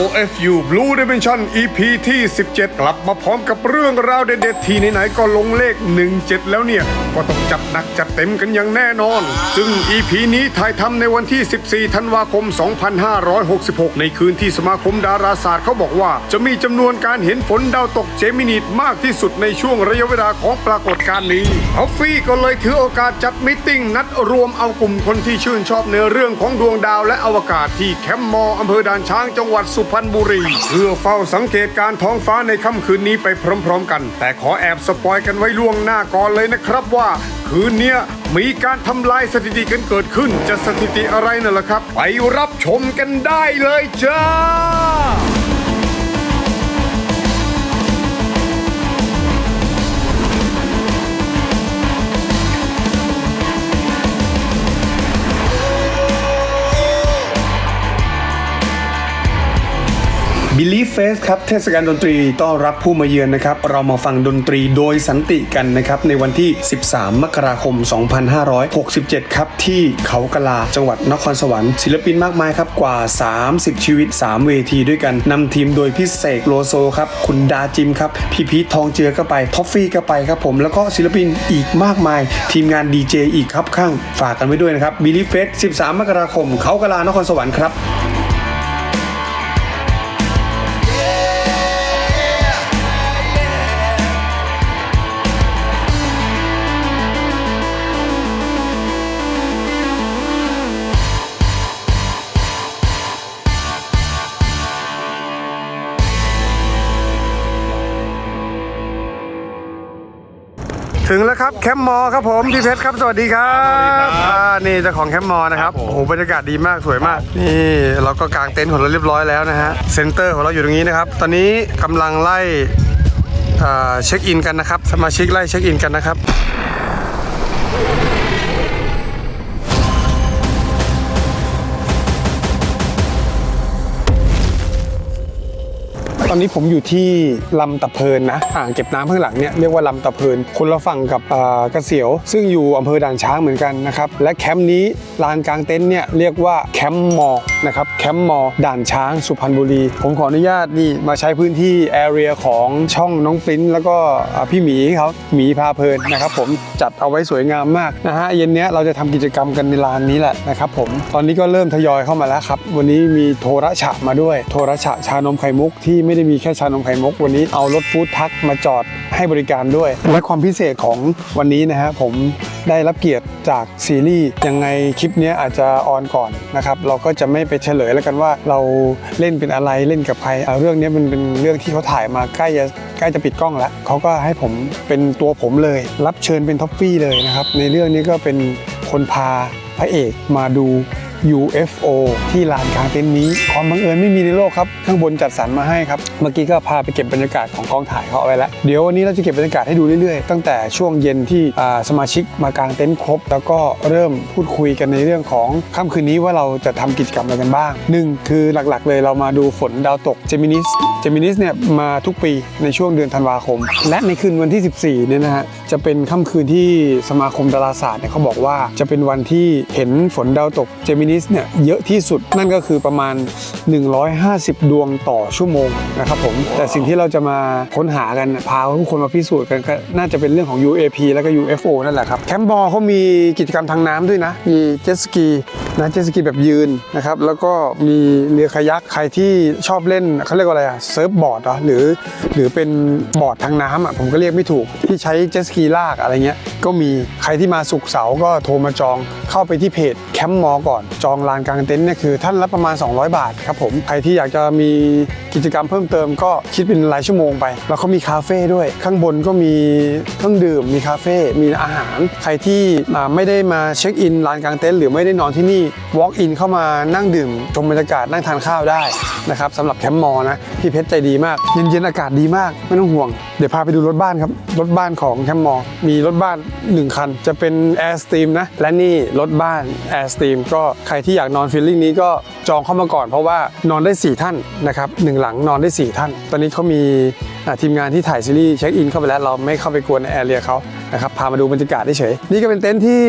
OFU Blue Dimension EP ที่ 17 กลับมาพร้อมกับเรื่องราวเด็ดๆที่ไหนๆก็ลงเลข 17 แล้วเนี่ย ก็ต้องจัดหนักจัดเต็มกันอย่างแน่นอน ซึ่ง EP นี้ถ่ายทำในวันที่ 14 ธันวาคม 2566 ในคืนที่สมาคมดาราศาสตร์เขาบอกว่า จะมีจำนวนการเห็นฝนดาวตกเจมินีดมากที่สุดในช่วงระยะเวลาของปรากฏการณ์นี้ออฟฟี่ก็เลยถือโอกาสจัดมิทติ้งนัดรวมเอากลุ่มคนที่ชื่นชอบในเรื่องของดวงดาวและอวกาศที่แคมป์มออำเภอด่านช้างจังหวัดสุพรรณบุรี เพื่อเฝ้าสังเกตการท้องฟ้าในค่ำคืนนี้ไปพร้อมๆกัน แต่ขอแอบสปอยกันไว้ล่วงหน้าก่อนเลยนะครับว่า คืนเนี้ยมีการทำลายสถิติกันเกิดขึ้น จะสถิติอะไรนั่นล่ะครับ ไปรับชมกันได้เลยจ้า บิลลี่เฟสครับเทศกาลดนตรีต้อนรับผู้มาเยือนนะครับ เรามาฟังดนตรีโดยสันติกันนะครับ ในวันที่ 13 มกราคม 2567 ครับ ที่เขากะลาจังหวัดนครสวรรค์ศิลปินมากมายครับ กว่า 30 ชีวิต 3 เวทีด้วยกันนำทีมโดยพี่เสกโลโซครับ คุณดาจิมครับ พี่พีททองเจือก็ไป ท็อฟฟี่ก็ไปครับผม แล้วก็ศิลปินอีกมากมาย ทีมงานดีเจอีกครับข้างฝากกันไว้ด้วยนะครับบิลลี่เฟส 13 มกราคม เขากะลานครสวรรค์ครับ ถึงแล้วครับแคมป์มอครับผมพี่เพชรครับสวัสดีครับอ่านี่เจ้าของแคมป์มอนะครับโอ้โหบรรยากาศดีมากสวยมาก นี่เราก็กางเต็นท์ของเราเรียบร้อยแล้วนะฮะเซ็นเตอร์ของเราอยู่ตรงนี้นะครับ ตอนนี้กำลังไล่อ่าเช็คอินกันนะครับ สมาชิกไล่เช็คอินกันนะครับ ตอนนี้ผมอยู่ที่ลำตะเพินนะอ่างเก็บน้ำข้างหลังเนี่ยเรียกว่าลำตะเพินคนละฝั่งกับกระเสียว ซึ่งอยู่อำเภอด่านช้างเหมือนกันนะครับและแคมป์นี้ลานกลางเต็นท์เนี่ยเรียกว่าแคมป์มอนะครับแคมป์มอด่านช้างสุพรรณบุรี ผมขออนุญาตนี่มาใช้พื้นที่แอเรียของช่องน้องปริ้นแล้วก็พี่หมีเขาหมีพาเพลินนะครับผมจัดเอาไว้สวยงามมากนะฮะเย็นนี้เราจะทำกิจกรรมกันในลานนี้แหละนะครับผมตอนนี้ก็เริ่มทยอยเข้ามาแล้วครับ วันนี้มีโทระฉะมาด้วย โทระฉะชานมไข่มุกที่ไม่ได้ไมีแค่ชานมไข่มุกวันนี้เอารถฟู้ดทักมาจอดให้บริการด้วย และความพิเศษของวันนี้นะฮะผมได้รับเกียรติจากซีรีส์ยังไงคลิปนี้อาจจะออนก่อนนะครับเราก็จะไม่ไปเฉลยแล้วกันว่าเราเล่นเป็นอะไรเล่นกับใครเอาเรื่องนี้มันเป็นเรื่องที่เขาถ่ายมาใกล้จะใกล้จะปิดกล้องแล้วเขาก็ให้ผมเป็นตัวผมเลย รับเชิญเป็นท็อฟฟี่เลยนะครับในเรื่องนี้ก็เป็นคนพาพระเอกมาดู UFO ที่ลานกลางเต็นท์นี้ความบังเอิญไม่มีในโลกครับ ข้างบนจัดสรรมาให้ครับ เมื่อกี้ก็พาไปเก็บบรรยากาศของกองถ่ายเขาเอาไว้แล้ว เดี๋ยววันนี้เราจะเก็บบรรยากาศให้ดูเรื่อยๆ ตั้งแต่ช่วงเย็นที่สมาชิกมากางเต็นท์ครบ แล้วก็เริ่มพูดคุยกันในเรื่องของค่ำคืนนี้ว่าเราจะทำกิจกรรมอะไรกันบ้างหนึ่งคือหลักๆ เลยเรามาดูฝนดาวตกเจมินิสเจมินิสเนี่ยมาทุกปีในช่วงเดือนธันวาคม และในคืนวันที่ 14เนี่ยนะฮะจะเป็นค่ำคืนที่สมาคมดาราศาสตร์เนี่ยเขาบอกว่าจะเป็นวันที่เห็นฝนดาวตกเจมินิสเนี่ยเยอะที่สุดนั่นก็คือประมาณ 150 ดวงต่อชั่วโมงนะครับผม แต่สิ่งที่เราจะมาค้นหากันพาทุกคนมาพิสูจน์กันก็น่าจะเป็นเรื่องของ UAP แล้วก็ UFO นั่นแหละครับแคมป์บอลเขามีกิจกรรมทางน้ำด้วยนะมีเจ็ตสกีนะเจ็ตสกีแบบยืนนะครับแล้วก็มีเรือคายักใครที่ชอบเล่นเขาเรียกว่าอะไรอะเซิร์ฟบอร์ดเหรอหรือหรือเป็นบอร์ดทางน้ำอะผมก็เรียกไม่ถูกที่ใช้เจ็ตสกีลากอะไรเงี้ยก็มีใครที่มาสุกเสาร์ก็โทรมาจองเข้าไปที่เพจแคมป์มอก่อนจองลานกลางเต็นท์เนี่ยคือท่านละประมาณ 200 บาทครับผมใครที่อยากจะมีกิจกรรมเพิ่มเติมก็คิดเป็นรายชั่วโมงไป แล้วเขามีคาเฟ่ด้วย ข้างบนก็มีเครื่องดื่มมีคาเฟ่มีอาหาร ใครที่ไม่ได้มาเช็คอินลานกลางเต็นท์หรือไม่ได้นอนที่นี่ walk in เข้ามานั่งดื่มชมบรรยากาศนั่งทานข้าวได้นะครับสำหรับแคมป์มอนะพี่เพชรใจดีมาก เย็นๆอากาศดีมากไม่ต้องห่วง เดี๋ยวพาไปดูรถบ้านครับ รถบ้านของแคมป์มอมีรถบ้าน 1 คัน จะเป็น Air Steam นะ และนี่รถบ้าน Air Steam ก็ใครที่อยากนอนฟีลลิ่งนี้ก็จองเข้ามาก่อน เพราะว่านอนได้ 4 ท่านนะครับหนึ่งหลังนอนได้ 4 ท่าน ตอนนี้เขามีทีมงานที่ถ่ายซีรีส์เช็คอินเข้าไปแล้วเราไม่เข้าไปกวนในแอเรียเขานะครับพามาดูบรรยากาศเฉยนี่ก็เป็นเต็นท์ที่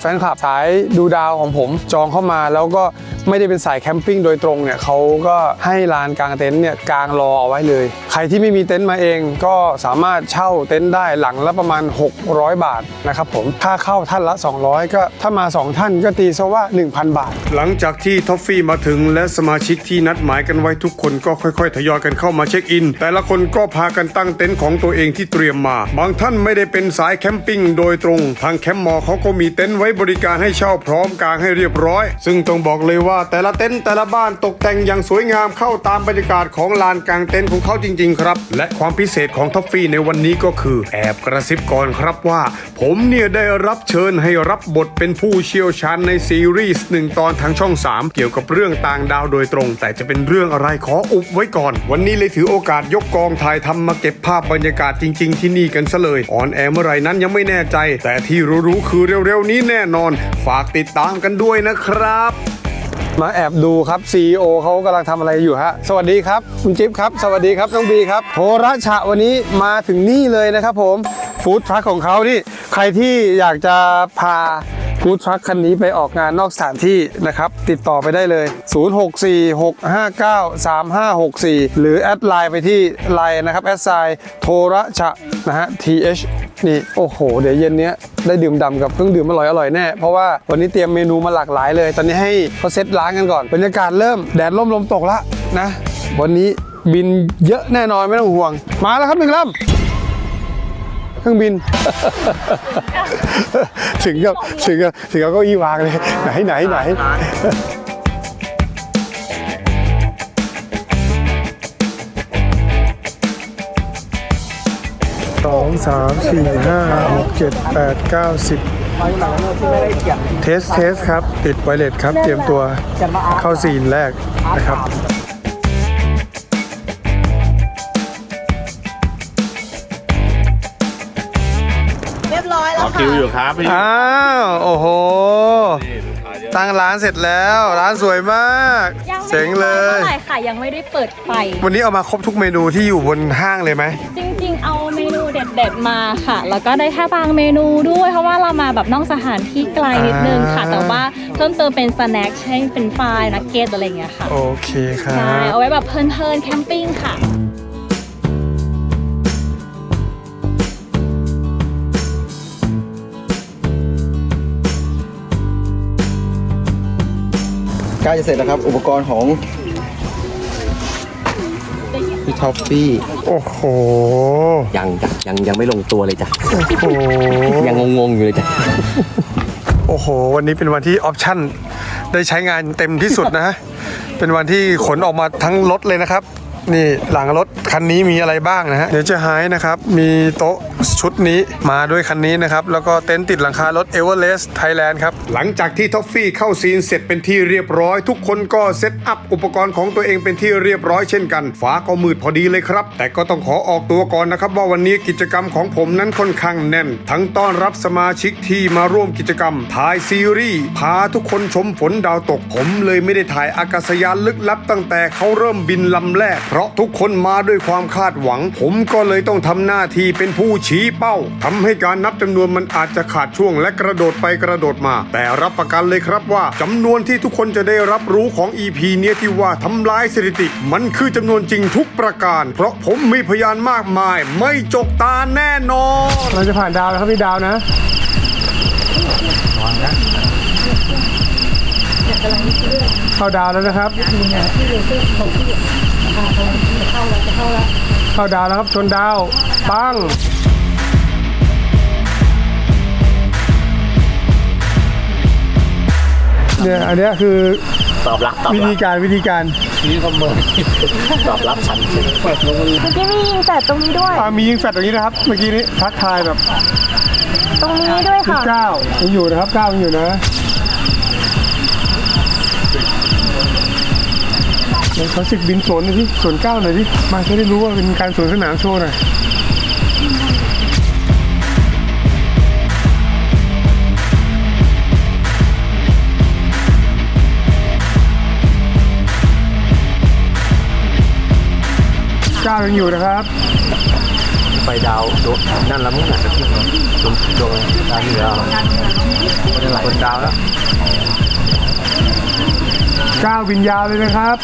แฟนคลับสายดูดาวของผมจองเข้ามาแล้วก็ไม่ได้เป็นสายแคมปิ้งโดยตรงเนี่ยเขาก็ให้ลานกลางเต็นท์เนี่ยกางรอเอาไว้เลย ใครที่ไม่มีเต็นท์มาเองก็สามารถเช่าเต็นท์ได้หลังละประมาณ 600 บาทนะครับผมค่าเข้าท่านละ 200 ก็ถ้ามา 2 ท่านก็ตีซะว่า 1,000 บาท หลังจากที่ท็อฟฟี่มาถึงและสมาชิกที่นัดหมายกันไว้ทุกคนก็ค่อย ๆ ทยอยกันเข้ามาเช็คอิน แต่ละคนก็พากันตั้งเต็นท์ของตัวเองที่เตรียมมา บางท่านไม่ได้เป็นสายแคมปิ้งโดยตรง ทางแคมป์มอเขาก็มีเต็นท์ไว้บริการให้เช่าพร้อมกางให้เรียบร้อย ซึ่งต้องบอกเลยว่าแต่ละเต็นท์แต่ละบ้านตกแต่งอย่างสวยงามเข้าตามบรรยากาศของลานกลางเต็นท์ของเขาจริง ๆ ครับ และความพิเศษของท็อฟฟี่ในวันนี้ก็คือ แอบกระซิบก่อนครับว่า ผมเนี่ยได้รับเชิญให้รับบทเป็นผู้เชี่ยวชาญในซีรีส์หนึ่งตอนทางช่อง 3 เกี่ยวกับเรื่องต่างดาวโดยตรง แต่จะเป็นเรื่องอะไรขออุบไว้ก่อน วันนี้เลยถือโอกาสยกกองถ่ายทำมาเก็บภาพบรรยากาศจริง ๆ ที่นี่กันซะเลยออนแอร์เมื่อไรนั้นยังไม่แน่ใจ แต่ที่รู้ๆคือเร็วๆนี้แน่นอน ฝากติดตามกันด้วยนะครับ มาแอบดูครับ CEO เขากำลังทำอะไรอยู่ฮะ สวัสดีครับคุณจิ๊บครับ สวัสดีครับน้องบีครับโทรชะวันนี้มาถึงนี่เลยนะครับผมฟู้ดทรัคของเขานี่ใครที่อยากจะพา ฟู้ดทรัคคันนี้ไปออกงานนอกสถานที่นะครับ ติดต่อไปได้เลย 0646593564 หรือแอดไลน์ไปที่ไลน์นะครับแอดไซน์โทระชะนะฮะ th นี่ โอ้โห เดี๋ยวเย็นนี้ได้ดื่มด่ำกับเครื่องดื่มอร่อยอร่อยๆแน่ เพราะว่าวันนี้เตรียมเมนูมาหลากหลายเลย ตอนนี้ให้เขาเซตร้านกันก่อน บรรยากาศเริ่มแดดร่มลมตกละนะ วันนี้บินเยอะแน่นอนไม่ต้องห่วง มาแล้วครับหนึ่งลำ เครื่องบิน ถึงกับถึงกับถึงกับเก็อีวางเลย ไหนไหนไหนสองสามสี่ห้าหกเจ็ดแปดเก้าสิบเทสเทสครับ ติดไวเลสครับ เตรียมตัวเข้าซีนแรกนะครับ คิค่ะวอยู่ครับพี่อ้าวโอ้โห ตั้งร้านเสร็จแล้ว ร้านสวยมากยังไม่เจ๋งเลยเท่าไหร่ค่ะยังไม่ได้เปิดไฟ วันนี้เอามาครบทุกเมนูที่อยู่บนห้างเลยไหม จริงๆ เอาเมนูเด็ดๆมาค่ะ แล้วก็ได้แค่บางเมนูด้วย เพราะว่าเรามาแบบนอกสถานที่ไกลนิดนึงค่ะ อ่า แต่ว่าเพิ่มเติมเป็นสแน็คให้เป็นไฟล์นักเก็ตอะไรอย่างเงี้ยค่ะโอเคครัใช่บ เอาไว้แบบเพลินๆแคมปิ้งค่ะ ใกล้จะเสร็จแล้วครับ อุปกรณ์ของพี่ท็อฟฟี่ โอ้โห ยังจ้ะยังยังไม่ลงตัวเลยจ้ะ โอ้โห ยังงงๆอยู่เลยจ้ะ โอ้โห วันนี้เป็นวันที่ออปชั่น ได้ใช้งานเต็มที่สุดนะเป็นวันที่ขนออกมาทั้งรถเลยนะครับ นี่หลังรถคันนี้มีอะไรบ้างนะฮะเดี๋ยวจะหายนะครับ มีโต๊ะชุดนี้มาด้วยคันนี้นะครับ แล้วก็เต็นท์ติดหลังคารถ Everest Thailand ครับ หลังจากที่ท็อฟฟี่เข้าซีนเสร็จเป็นที่เรียบร้อย ทุกคนก็เซตอัพอุปกรณ์ของตัวเองเป็นที่เรียบร้อยเช่นกัน ฟ้าก็มืดพอดีเลยครับ แต่ก็ต้องขอออกตัวก่อนนะครับ ว่าวันนี้กิจกรรมของผมนั้นค่อนข้างแน่น ทั้งต้อนรับสมาชิกที่มาร่วมกิจกรรมถ่ายซีรีส์พาทุกคนชมฝนดาวตกผมเลยไม่ได้ถ่ายอากาศยานลึกลับตั้งแต่เขาเริ่มบินลำแรกเพราะราะทุกคนมาด้วยความคาดหวัง ผมก็เลยต้องทำหน้าที่เป็นผู้ชี้เป้าทำให้การนับจำนวนมันอาจจะขาดช่วงและกระโดดไปกระโดดมา แต่รับประกันเลยครับว่าจำนวนที่ทุกคนจะได้รับรู้ของ EP เนี้ยที่ว่าทำลายสถิติ มันคือจำนวนจริงทุกประการ เพราะผมมีพยานมากมาย ไม่จกตาแน่นอน เราจะผ่านดาวแล้วครับพี่ดาวนะเข้าดาวแล้วนะครับเข้าดาวแล้วครับชนดาวปังเนี่ยอันเนี้ยคือตอบรับตอบวิรัธีบการวิธีการนี่คอมเมอร์ตอบรับฉันเฉยเมื่อกี้มียิงแต่ตรงนี้ด้วย อ่ามียิงแฟลชตรงนี้นะครับ เมื่อกี้นี้ทักทายแบบตรงนี้ด้วยค่ะ เก้ายังอยู่นะครับเก้ายังอยู่นะ เขาศึกบินสวนหน่อยที่สวนเก้าหน่อยที่มาจะได้รู้ว่าเป็นการสวนสนามโชว์หน่อยเก้ายังอยู่นะครับไฟดาวโดนนั่นล้วมึงหนักจะขึ้นเลยดวงดวงดาวเหนือคนอะไรคนดาวแล้ว ก้าววิญญาณเลยนะครับ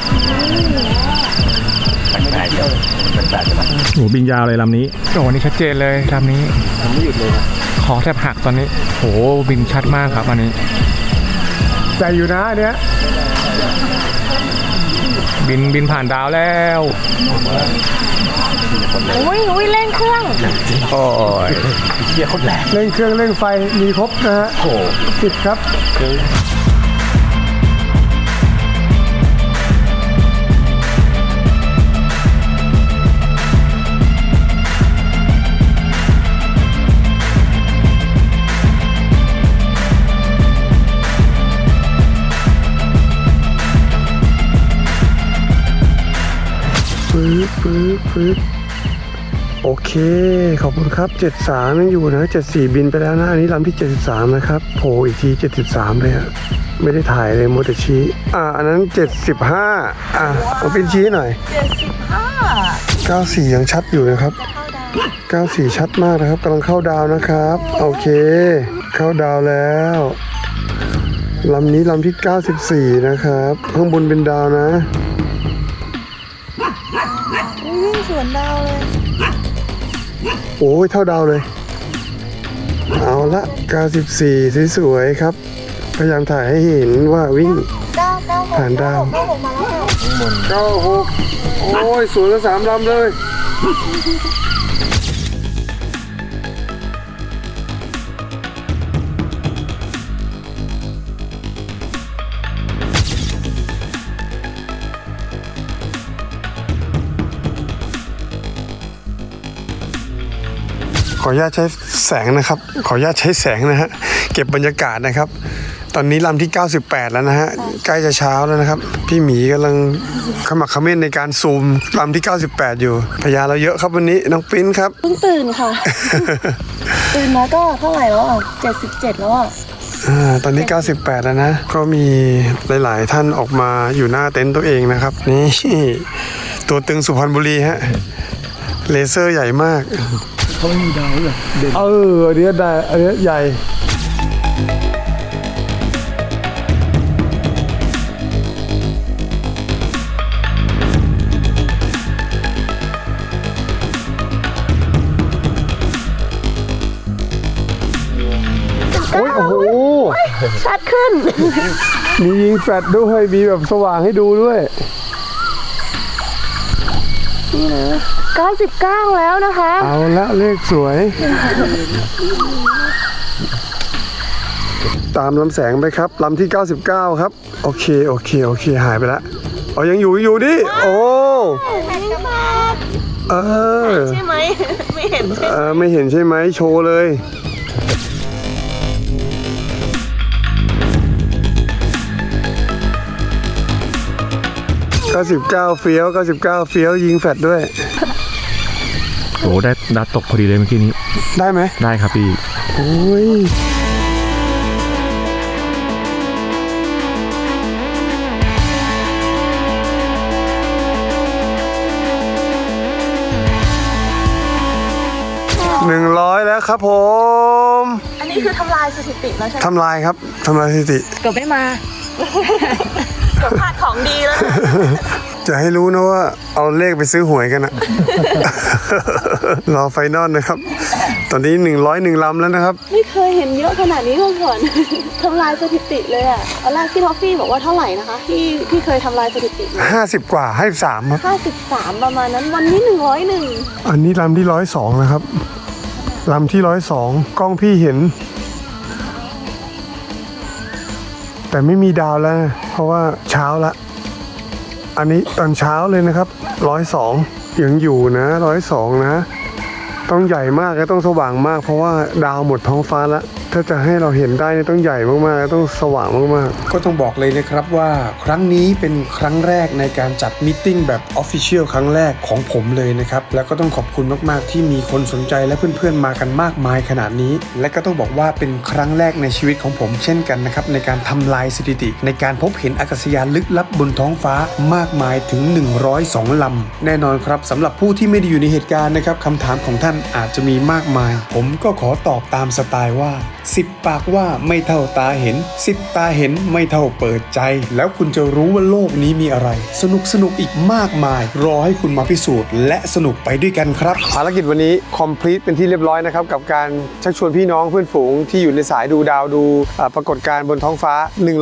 แปลกๆเดียวแปลกๆใช่ไหมโหบินยาวเลยลำนี้ โอ้นี่ชัดเจนเลยลำนี้ มันไม่หยุดเลยนะขอแทบหักตอนนี้ โหบินชัดมากครับอันนี้ใจอยู่นะอันเนี้ยบินบินผ่านดาวแล้วอุ้ยอุ้ยเล่นเครื่อง โอ้ยเฮียโคตรแรงเร่งเครื่องเร่งไฟมีครบนะฮะโอ้โหสิบครับ ฟื้นฟื้นฟื้นโอเค ขอบคุณครับ 73ยังอยู่นะ 74 บินไปแล้วนะ อันนี้ลำที่ 73 นะครับโผล่อีกที 73 เลยอะไม่ได้ถ่ายเลยโมเตชี้อ่า อันนั้น 75 อะเอาเป็นชี้หน่อย 75 94 ยังชัดอยู่นะครับ 94 ชัดมากนะครับกำลังเข้าดาวนะครับ โอเค เข้าดาวแล้วลำนี้ลำที่ 94 นะครับ ข้างบนเป็นดาวนะ โอ้ยเท่าดาวเลย เอาละ94สวยๆครับ พยายามถ่ายให้เห็นว่าวิ่งผ่านดาว96โอ้ยสวยละสามลำเลย ออนุญาตใช้แสงนะครับ ขออนุญาตใช้แสงนะฮะเก็บบรรยากาศนะครับ ตอนนี้ลำที่ 98 แล้วนะฮะใกล้จะเช้าแล้วนะครับ พี่หมีกำลังขมักเขม้นในการซูมลำที่ 98 อยู่พยานเราเยอะครับวันนี้น้องปิ้นครับเพิ่งตื่นค่ะ ตื่นมาก็เท่าไหร่แล้วอะเจ็ดสิบเจ็ดแล้วอะอ่าตอนนี้ 98 แล้วนะ ก็มีหลาย ๆ ท่านออกมาอยู่หน้าเต็นท์ตัวเองนะครับ นี่ ตัวตึงสุพรรณบุรีฮะ เลเซอร์ใหญ่มาก เขาไม่มีดาวเลยเอออันนี้ได้อันนี้ใหญ่โอ้ยโอ้โห ชัดขึ้น มียิงแฟลชด้วย มีแบบสว่างให้ดูด้วย 99 แล้วนะคะ เอาละเลขสวย ตามลำแสงไปครับลำที่ 99 ครับ โอเค โอเค โอเค หายไปแล้วอ๋อยังอยู่อยู่ดิ โอ้เออใช่ไหมไม่เห็นเออไม่เห็นใช่ไหมโชว์เลย99เฟี้ยว99เฟี้ยวยิงแฟดด้วย โหได้ดัดตกพอดีเลยเมื่อกี้นี้ ได้ไหมได้ครับพี่ โอ้ยหนึ่งร้อยแล้วครับผม อันนี้คือทำลายสถิติแล้วใช่ไหมทำลายครับ ทำลายสถิติ เกือบไม่มา เกือบพลาดของดีแล้วนะจะให้รู้นะว่าเอาเลขไปซื้อหวยกันอะ รอไฟนอลนะครับ ตอนนี้หนึ่งร้อยหนึ่งลำแล้วนะครับ ไม่เคยเห็นเยอะขนาดนี้มาก่อน ทำลายสถิติเลยอะตอนแรกพี่ท็อฟฟี่บอกว่าเท่าไหร่นะคะที่ที่เคยทำลายสถิติมาห้าสิบกว่าให้สามครับ 53 ประมาณนั้นวันนี้ 101อันนี้ลำที่ร้อยสองนะครับลำที่ร้อยสองกล้องพี่เห็น แต่ไม่มีดาวแล้วนะเพราะว่าเช้าละ อันนี้ตอนเช้าเลยนะครับร้อยสองยังอยู่นะร้อยสองนะ ต้องใหญ่มากและต้องสว่างมาก เพราะว่าดาวหมดท้องฟ้าละ ถ้าจะให้เราเห็นได้เนี่ยต้องใหญ่มากๆต้องสว่างมากๆ ก็ต้องบอกเลยนะครับว่าครั้งนี้เป็นครั้งแรกในการจัดมิทติ้งแบบออฟฟิเชียลครั้งแรกของผมเลยนะครับ แล้วก็ต้องขอบคุณมากๆ ที่มีคนสนใจและเพื่อนๆมากันมากมายขนาดนี้ และก็ต้องบอกว่าเป็นครั้งแรกในชีวิตของผมเช่นกันนะครับในการทำลายสถิติ ในการพบเห็นอากาศยานลึกลับบนท้องฟ้ามากมายถึง 102ลำแน่นอนครับสำหรับผู้ที่ไม่ได้อยู่ในเหตุการณ์นะครับคำถามของท่านอาจจะมีมากมาย ผมก็ขอตอบตามสไตล์ว่า10ปากว่าไม่เท่าตาเห็น10ตาเห็นไม่เท่าเปิดใจ แล้วคุณจะรู้ว่าโลกนี้มีอะไร สนุกสนุกอีกมากมาย รอให้คุณมาพิสูจน์ และสนุกไปด้วยกันครับ ภารกิจวันนี้คอมพลีทเป็นที่เรียบร้อยนะครับ กับการชักชวนพี่น้องเพื่อนฝูงที่อยู่ในสายดูดาวดูปรากฏการณ์บนท้องฟ้า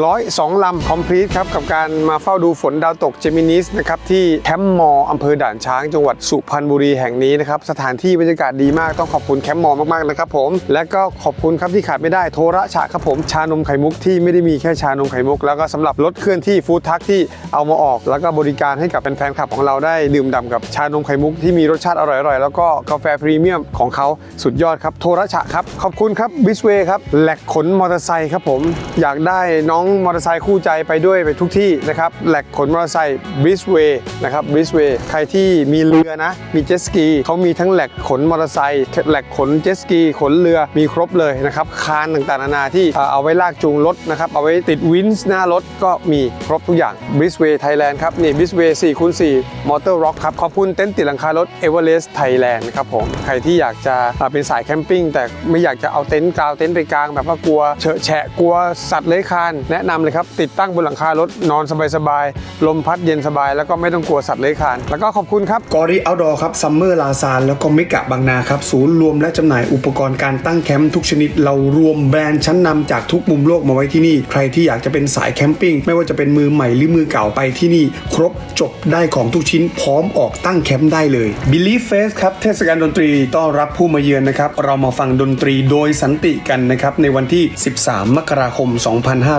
102 ลำคอมพลีทครับกับการมาเฝ้าดูฝนดาวตกเจมินิสนะครับที่แคมป์มออำเภอด่านช้างจังหวัดสุพรรณบุรีแห่งนี้นะครับสถานที่บรรยากาศดีมากต้องขอบคุณแคมป์มอมากๆนะครับผมและก็ขอบคุณครับที่ขาดไม่ได้โทระฉะครับผมชานมไข่มุกที่ไม่ได้มีแค่ชานมไข่มุก แล้วก็สำหรับรถเคลื่อนที่ฟู้ดทักที่เอามาออก แล้วก็บริการให้กับแฟนๆคลับของเราได้ดื่มด่ำกับชานมไข่มุกที่มีรสชาติอร่อยๆ แล้วก็กาแฟพรีเมียมของเขาสุดยอดครับโทระฉะครับขอบคุณครับบิสเวครับแหลกขนมอเตอร์ไซค์ครับผมอยากได้น้องมอเตอร์ไซค์คู่ใจไปด้วยไปทุกที่นะครับแหลกขนมอเตอร์ไซค์บิสเวนะครับบิสเวใครที่มีเรือนะ มีเจ็ตสกีเขามีทั้งแหลกขนมอเตอร์ไซค์แหลกขนเจ็ตสกีขนเรือมีครบเลยนะครับคานต่างๆนานาที่เอาไว้ลากจูงรถนะครับ เอาไว้ติดวินส์หน้ารถก็มีครบทุกอย่างบิสเวย์ไทยแลนด์ครับ นี่บิสเวย์4คูณ4มอเตอร์ร็อกครับ ขอบคุณเต็นท์ติดหลังคารถเอเวอเรสต์ไทยแลนด์ครับผม ใครที่อยากจะเป็นสายแคมปิ้งแต่ไม่อยากจะเอาเต็นท์กาวเต็นท์ไปกลางแบบว่ากลัวเฉอะแฉะกลัวสัตว์เลื้อยคลานแนะนำเลยครับ ติดตั้งบนหลังคารถนอนสบายๆลมพัดเย็นสบาย แล้วก็ไม่ต้องกลัวสัตว์เลื้อยคลาน แล้วก็ขอบคุณครับกอริเอาดอครับซัมเมอร์ลาซานแล้วก็เมกะบางนาครับศูนย์รวมและจำหน่ายอุปกรณ์การตั้งแคมป์ทุกชนิดเรารวมแบรนด์ชั้นนำจากทุกมุมโลกมาไว้ที่นี่ ใครที่อยากจะเป็นสายแคมปิ้งไม่ว่าจะเป็นมือใหม่หรือมือเก่าไปที่นี่ ครบจบได้ของทุกชิ้นพร้อมออกตั้งแคมป์ได้เลย Believe Fest ครับเทศกาลดนตรีต้อนรับผู้มาเยือนนะครับ เรามาฟังดนตรีโดยสันติกันนะครับ ในวันที่ 13 มกราคม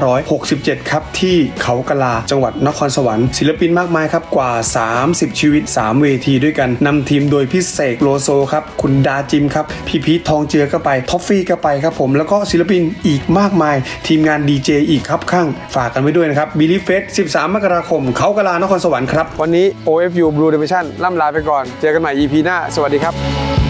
2567 ครับ ที่เขากะลาจังหวัดนครสวรรค์ศิลปินมากมายครับกว่า 30 ชีวิต 3 เวทีด้วยกันนำทีมโดยพิเศษโลโซครับคุณดาจิมครับพี่พีททองเจือก็ไปท็อฟฟี่ก็ไปครับผมแล้วก็ศิลปินอีกมากมาย ทีมงานดีเจอีกครับข้างฝากกันไว้ด้วยนะครับบิลิเฟส13 มกราคม เขากะลานครสวรรค์ครับ วันนี้ OFU Blue Division ล่ำลาไปก่อน เจอกันใหม่ EP หน้า สวัสดีครับ